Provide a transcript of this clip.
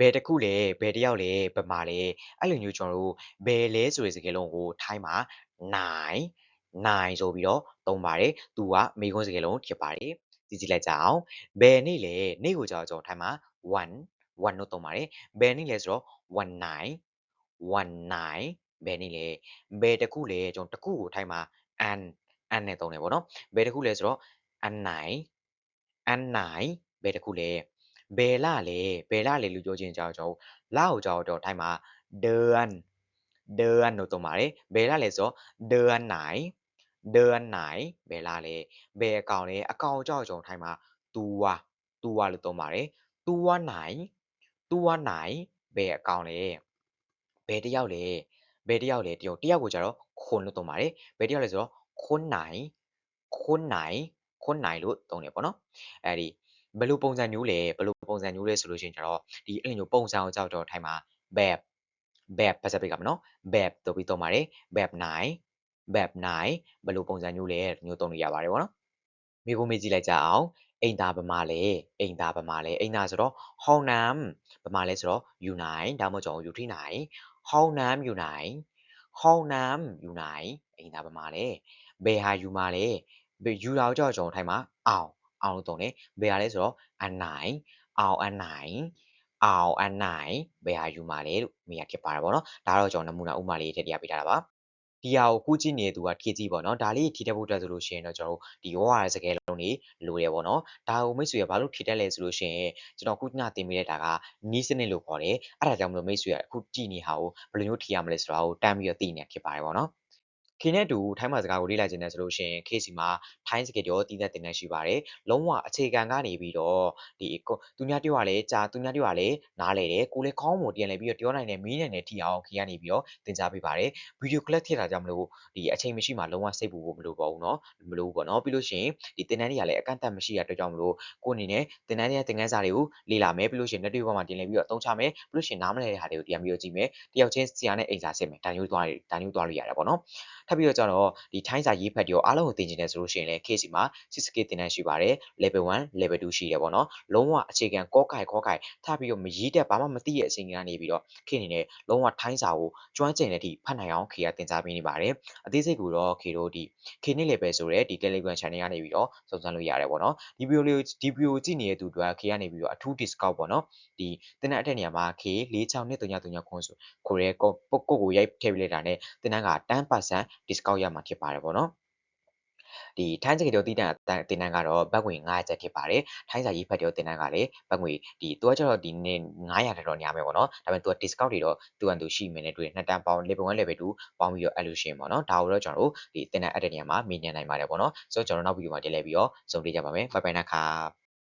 ဘယ်တစ်ခုလဲဘယ်တစ်ယောက်လဲဘယ်မှာလဲအဲ့လိုမျိုးကျွန်တော်တို့ဘယ်လဲဆိုတဲ့စကားလုံးကိုထိုင်းမှာနိုင်နိုင်ဆိုပြီးတော့သုံးပါတယ်သူကမိခွန်းစကားလုံးဖြစ်ပါတယ်ကြည့်ကြည့်လိုက်ကြအောင်ဘယ်နေ့လဲနေ့ကိုကြောက်ကျွန်တော်ထိုင်းမှာ1 1လို့သုံးပါတယ်ဘယ်နေ့လဲဆိုတော့1 night 1 night ဘယ်နေ့လဲဘယ်တစ်ခုလဲကျွန်တော်တစ်ခုကိုထိုင်းမှာ an an နဲ့သုံးတယ်ပေါ့နော်ဘယ်တစ်ခုလဲဆိုတော့ an night an night ဘယ်တစ်ခုလဲ ဘယ်လလဲဘယ်လလဲလို့ပြောချင်ကြတော့ကျွန်တော်လကိုကြောက်တော့ထိုင်းမှာ เดือนเดือนလို့သုံးပါတယ်ဘယ်လလဲဆိုတော့เดือนไหนเดือนไหนဘယ်လလဲဘယ်အကောင်လဲအကောင်ကြောက်ကျွန်တော်ထိုင်းမှာตัวตัวလို့သုံးပါတယ်ตัวไหนตัวไหนဘယ်အကောင်လဲဘယ်တယောက်လဲဘယ်တယောက်လဲတယောက်တယောက်ကိုကြတော့ခွန်လို့သုံးပါတယ်ဘယ်တယောက်လဲဆိုတော့ခွန်းနိုင်ခွန်းနိုင်ခွန်းနိုင်လို့သုံးတယ်ပေါ့နော်အဲ့ဒီ ဘယ်လိုပုံစံမျိုးလဲဘယ်လိုပုံစံမျိုးလဲဆိုလို့ရှိရင်ကျတော့ဒီအဲ့လိုမျိုးပုံစံကိုကြောက်တော့ထိုင်းမှာ bab bab ပါစပိတ်ကမနော် bab တို့ပြီးသုံးပါတယ် bab နိုင် bab နိုင်ဘယ်လိုပုံစံမျိုးလဲမျိုးသုံးလို့ရပါတယ်ပေါ့နော်မိကိုမေးကြည့်လိုက်ကြအောင်အိမ်သားဗမာလဲအိမ်သားဗမာလဲအိမ်သားဆိုတော့ဟောင်းနမ်ဗမာလဲဆိုတော့ယူနိုင်ဒါမှမဟုတ်ကျွန်တော်ယူထိနိုင်ဟောင်းနမ်ယူနိုင်ဟောင်းနမ်ယူနိုင်အိမ်သားဗမာလဲဘယ်ဟာယူမှာလဲဘယ်ယူတာကိုကြောက်ကျွန်တော်ထိုင်မှာအောင် အောင်လို့သုံးတယ်ဘယ်ဟာလဲဆိုတော့အနိုင်အောင်အနိုင်အောင်အနိုင်ဘယ်ဟာယူမှာလဲလို့မေးရဖြစ်ပါတယ်ပေါ့နော်ဒါတော့ကျွန်တော်နမူနာဥပမာလေးထည့်ပြပေးထားတာပါဒီဟာကိုကူးကြည့်နေတဲ့သူကဖြည့်ကြည့်ပေါ့နော်ဒါလေးဖြည့်တတ်ဖို့အတွက်ဆိုလို့ရှိရင်တော့ကျွန်တော်တို့ဒီဝါရစကဲလုံးတွေလိုတယ်ပေါ့နော်ဒါကိုမိတ်ဆွေကဘာလို့ဖြည့်တတ်လဲဆိုလို့ရှိရင်ကျွန်တော်ခုညသင်မိတဲ့ဒါကနီးစနစ်လို့ခေါ်တယ်အဲ့ဒါကြောင့်မလို့မိတ်ဆွေကအခုကြည့်နေဟာကိုဘယ်လိုမျိုးဖြည့်ရမလဲဆိုတာကိုတန်းပြီးတော့သိနေဖြစ်ပါတယ်ပေါ့နော် ခေနဲ့တူထိုင်းမှာစကားကိုလေ့လာခြင်းနဲ့ဆိုလို့ရှိရင်ခေစီမှာထိုင်းစကားပြောတည်တဲ့တင်နေရှိပါတယ်လုံးဝအခြေခံကနေပြီးတော့ဒီသူများပြောရလဲကြာသူများပြောရလဲနားလေတယ်ကိုလည်းခေါင်းပုံပြန်လဲပြီးတော့ပြောနိုင်တယ်မီးနိုင်တယ်ထိအောင်ခေကနေပြီးတော့သင်ကြားပေးပါတယ်ဗီဒီယိုကလပ်ထည့်တာကြောင့်မလို့ဒီအချိန်မရှိမှလုံးဝစိတ်ပူဖို့မလိုပါဘူးเนาะမလိုဘူးပေါ့เนาะပြီးလို့ရှိရင်ဒီတင်တန်းတွေကလည်းအကန့်အသတ်မရှိရတဲ့အတွက်ကြောင့်မလို့ကိုအနေနဲ့တင်တန်းရဲ့သင်ခန်းစာတွေကိုလေ့လာမယ်ပြီးလို့ရှိရင် network ပေါ်မှာတင်လဲပြီးတော့အသုံးချမယ်ပြီးလို့ရှိရင်နားမလည်တဲ့ဟာတွေကိုပြန်ပြီးတော့ကြည့်မယ်တယောက်ချင်းဆရာနဲ့အိမ်စာစစ်မယ်ဒါမျိုးသွားဒါမျိုးသွားလို့ရတယ်ပေါ့เนาะ ထပ်ပြီးတော့ကျတော့ဒီထိုင်းစာရေးဖတ်တွေရောအားလုံးကိုသင်ကျင်တယ်ဆိုလို့ရှိရင်လည်း case မှာ 6K သင်တန်းရှိပါတယ် level 1 level 2ရှိတယ်ပေါ့နော်လုံးဝအခြေခံကောကိုက်ခေါကိုက်ထပ်ပြီးတော့မရေးတတ်ဘာမှမသိတဲ့အချိန်ကနေပြီးတော့ခေအနေနဲ့လုံးဝထိုင်းစာကိုကျွမ်းကျင်တဲ့အထိဖတ်နိုင်အောင်ခေကသင်ကြားပေးနေပါတယ်အသေးစိတ်ကိုတော့ခေတို့ဒီခေနှစ် level ဆိုတဲ့ဒီ Telegram channel ကနေပြီးတော့စုံစမ်းလို့ရတယ်ပေါ့နော်ဒီ video လေးဒီ video ကြည့်နေတဲ့သူတွေကခေကနေပြီးတော့အထူး discount ပေါ့နော်ဒီသင်တန်းအထက်နေရာမှာခေ4623ခွန်းဆိုခေါ်ရဲကိုကိုကိုရိုက်ထည့်ပေးလိုက်တာနဲ့သင်တန်းက10% discount ရမှာဖြစ်ပါတယ်ပေါ့နော်ဒီထိုင်းစကားပြောတည်တံ့တင်တန်းကတော့ဘတ်ငွေ900ကျပ်ဖြစ်ပါတယ်ထိုင်းစာရေးဖတ်ပြောတင်တန်းကလည်းဘတ်ငွေဒီသူကကျတော့ဒီနေ့900တတော်ညမယ်ပေါ့နော်ဒါပေမဲ့သူက discount တွေတော့သူကသူရှိမယ်နဲ့တွေ့နှစ်တန်းပေါင်း level 1 level 2ပေါင်းပြီးတော့အဲ့လိုရှင်ပေါ့နော်ဒါကိုတော့ကျွန်တော်တို့ဒီတင်တန်းအပ်တဲ့နေရာမှာမြင်နိုင်ပါတယ်ပေါ့နော်ဆိုတော့ကျွန်တော်နောက်ဗီဒီယိုမှာတင်လဲပြီးတော့စုံတွေ့ကြပါမယ်ဘိုင်ဘိုင်နာခါ